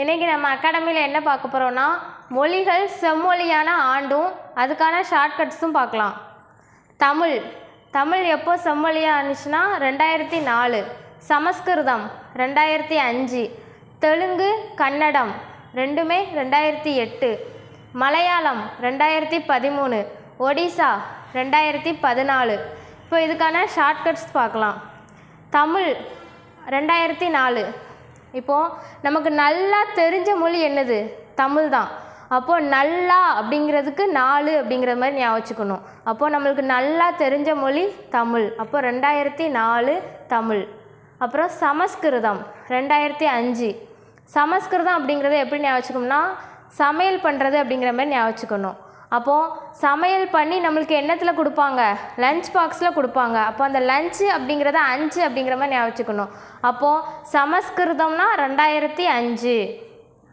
இன்றைக்கி நம்ம அகாடமியில் என்ன பார்க்க போகிறோம்னா மொழிகள் செம்மொழியான ஆண்டும் அதுக்கான ஷார்ட்கட்ஸும் பார்க்கலாம். தமிழ். தமிழ் எப்போ செம்மொழியாக இருந்துச்சுன்னா ரெண்டாயிரத்தி நாலு. சமஸ்கிருதம் ரெண்டாயிரத்தி அஞ்சு. தெலுங்கு கன்னடம் ரெண்டுமே ரெண்டாயிரத்தி எட்டு. மலையாளம் ரெண்டாயிரத்தி பதிமூணு. ஒடிசா ரெண்டாயிரத்தி பதினாலு. இப்போ இதுக்கான ஷார்ட்கட்ஸ் பார்க்கலாம். தமிழ் ரெண்டாயிரத்தி நாலு. இப்போது நமக்கு நல்லா தெரிஞ்ச மொழி என்னது? தமிழ் தான். அப்போது நல்லா அப்படிங்கிறதுக்கு நாலு அப்படிங்கிற மாதிரி ஞாபகம் வச்சுக்கணும். அப்போது நம்மளுக்கு நல்லா தெரிஞ்ச மொழி தமிழ். அப்போ ரெண்டாயிரத்தி நாலு தமிழ். அப்புறம் சமஸ்கிருதம் ரெண்டாயிரத்தி அஞ்சு. சமஸ்கிருதம் அப்படிங்கிறத எப்படி ஞாபகம் வச்சுக்கணும்னா சமையல் பண்ணுறது அப்படிங்கிற மாதிரி ஞாபகம் வச்சுக்கணும். அப்போது சமையல் பண்ணி நம்மளுக்கு என்னத்தில் கொடுப்பாங்க? லஞ்ச் பாக்ஸில் கொடுப்பாங்க. அப்போ அந்த லஞ்சு அப்படிங்கிறத அஞ்சு அப்படிங்கிற மாதிரி ஞாபகம் வச்சுக்கணும். அப்போது சமஸ்கிருதம்னா ரெண்டாயிரத்தி அஞ்சு.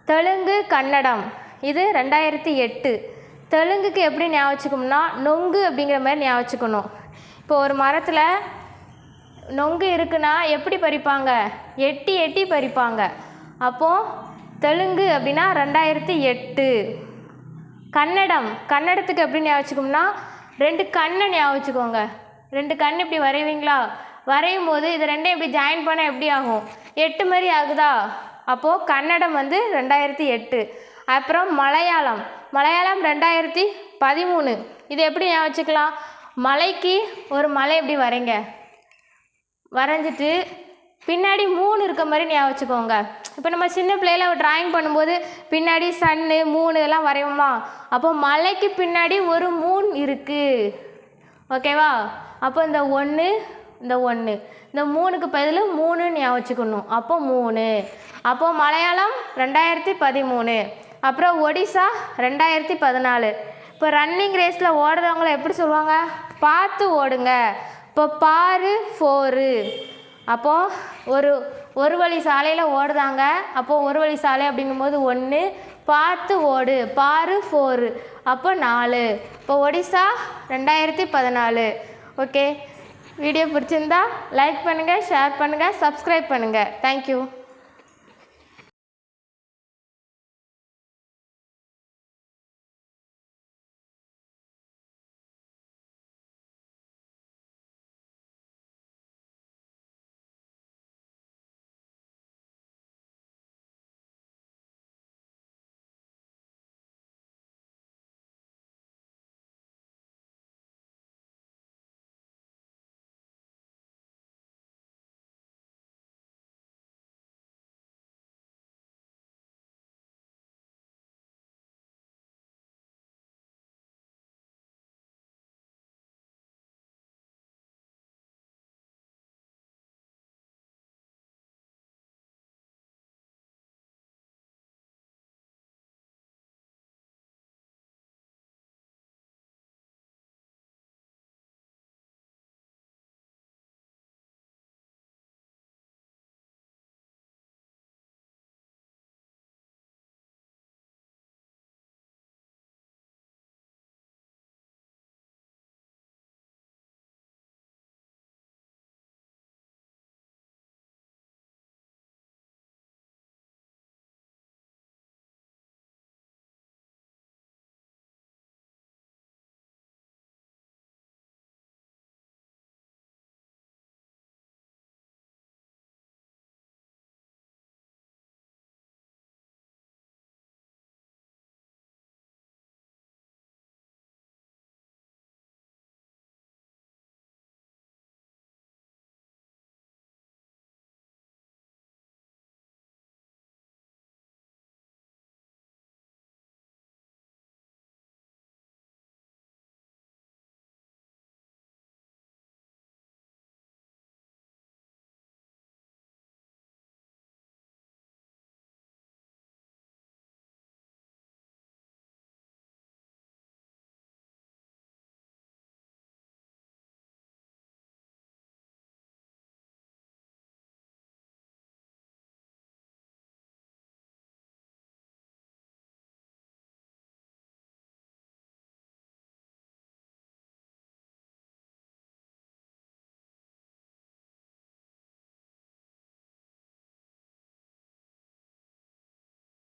தெலுங்கு கன்னடம். இது ரெண்டாயிரத்தி எட்டு. தெலுங்குக்கு எப்படி ஞாபகம் வச்சுக்கணும்னா நொங்கு அப்படிங்கிற மாதிரி ஞாபகம் வச்சுக்கணும். இப்போ ஒரு மரத்தில் நொங்கு இருக்குன்னா எப்படி பறிப்பாங்க? எட்டி எட்டி பறிப்பாங்க. அப்போது தெலுங்கு அப்படின்னா ரெண்டாயிரத்தி எட்டு. கன்னடம். கன்னடத்துக்கு எப்படி ஞாபகம் ரெண்டு கண்ணை ஞாபகம் வச்சுக்கோங்க. ரெண்டு கண் இப்படி வரைவீங்களா? வரையும் போது இது ரெண்டையும் இப்படி ஜாயின் பண்ணால் எப்படி ஆகும்? எட்டு மாதிரி ஆகுதா? அப்போது கன்னடம் வந்து ரெண்டாயிரத்தி எட்டு. அப்புறம் மலையாளம். மலையாளம் ரெண்டாயிரத்தி பதிமூணு. இது எப்படி ஞாபகம் வச்சுக்கலாம்? மலைக்கு ஒரு மலை எப்படி வரைங்க? வரைஞ்சிட்டு பின்னாடி மூணு இருக்க மாதிரி ஞாபகம் வச்சுக்கோங்க. இப்போ நம்ம சின்ன பிள்ளையில ட்ராயிங் பண்ணும்போது பின்னாடி சன்னு மூணு இதெல்லாம் வரைவோமா? அப்போ மலைக்கு பின்னாடி ஒரு மூன் இருக்குது ஓகேவா அப்போ இந்த ஒன்று இந்த ஒன்று இந்த மூணுக்கு பதில் மூணு ஞாபகம் வச்சுக்கணும். அப்போ மூணு அப்போ மலையாளம் ரெண்டாயிரத்தி பதிமூணு. அப்புறம் ஒடிசா ரெண்டாயிரத்தி பதினாலு. இப்போ ரன்னிங் ரேஸில் ஓடுறவங்கள எப்படி சொல்லுவாங்க? பார்த்து ஓடுங்க. இப்போ பாரு ஃபோரு அப்போது ஒரு ஒரு வழி சாலையில் ஓடுதாங்க. அப்போது ஒரு வழி சாலை அப்படிங்கும்போது ஒன்று பார்த்து ஓடு. பாரு ஃபோரு அப்போ நாலு. இப்போ ஒடிசா ரெண்டாயிரத்தி பதினாலு. ஓகே. வீடியோ பிடிச்சிருந்தா லைக் பண்ணுங்கள் ஷேர் பண்ணுங்கள் சப்ஸ்கிரைப் பண்ணுங்கள் தேங்க்யூ